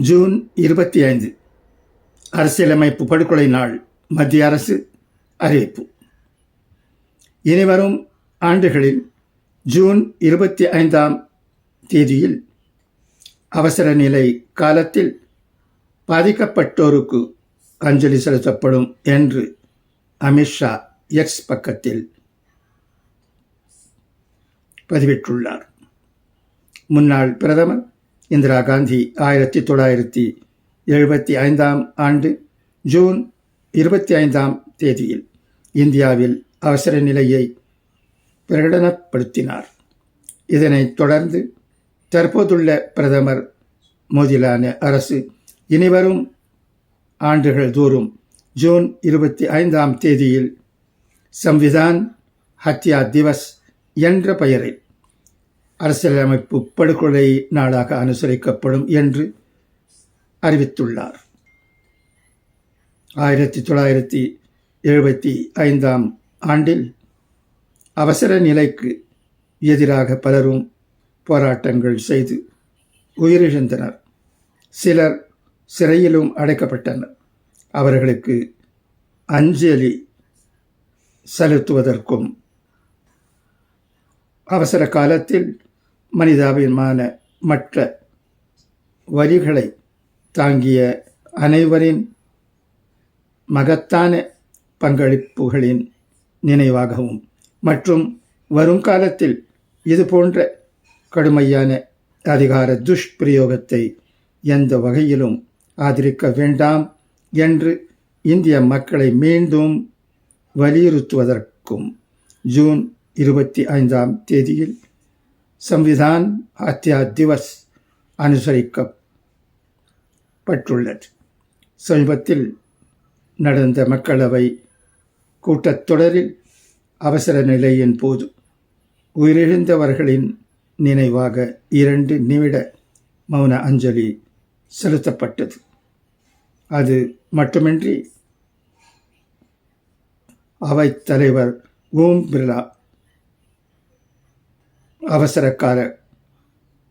June இருபத்தி ஐந்து அரசியலமைப்பு படுகொலை நாள் மத்திய அரசு அறிவிப்பு. இனிவரும் ஆண்டுகளில் ஜூன் இருபத்தி ஐந்தாம் தேதியில் அவசர நிலை காலத்தில் பாதிக்கப்பட்டோருக்கு அஞ்சலி செலுத்தப்படும் என்று அமித்ஷா எக்ஸ் பக்கத்தில் பதிவிட்டுள்ளார். முன்னாள் பிரதமர் இந்திரா காந்தி ஆயிரத்தி தொள்ளாயிரத்தி எழுபத்தி ஐந்தாம் ஆண்டு ஜூன் இருபத்தி ஐந்தாம் தேதியில் இந்தியாவில் அவசர நிலையை பிரகடனப்படுத்தினார். இதனைத் தொடர்ந்து தற்போதுள்ள பிரதமர் மோதிலான அரசு இனிவரும் ஆண்டுகள் தோறும் ஜூன் இருபத்தி ஐந்தாம் தேதியில் சம்விதான் ஹத்யா திவஸ் என்ற பெயரில் அரசியலமைப்பு படுகொலை நாளாக அனுசரிக்கப்படும் என்று அறிவித்துள்ளார். ஆயிரத்தி தொள்ளாயிரத்தி எழுபத்தி ஐந்தாம் ஆண்டில் அவசர நிலைக்கு எதிராக பலரும் போராட்டங்கள் செய்து உயிரிழந்தனர். சிலர் சிறையிலும் அடைக்கப்பட்டனர். அவர்களுக்கு அஞ்சலி செலுத்துவதற்கும் அவசர காலத்தில் மனிதாபிமான மற்ற வரிகளை தாங்கிய அனைவரின் மகத்தான பங்களிப்புகளின் நினைவாகவும் மற்றும் வருங்காலத்தில் இது போன்ற கடுமையான அதிகார துஷ்பிரயோகத்தை எந்த வகையிலும் ஆதரிக்க வேண்டாம் என்று இந்திய மக்களை மீண்டும் வலியுறுத்துவதற்கும் ஜூன் இருபத்தி ஐந்தாம் தேதியில் சம்விதான் ஹத்யா திவஸ் அனுசரிக்கப்பட்டுள்ளது. சமீபத்தில் நடந்த மக்களவை கூட்டத்தொடரில் அவசர நிலையின் போது உயிரிழந்தவர்களின் நினைவாக இரண்டு நிமிட மௌன அஞ்சலி செலுத்தப்பட்டது. அது மட்டுமின்றி அவைத் தலைவர் ஓம் பிர்லா அவசர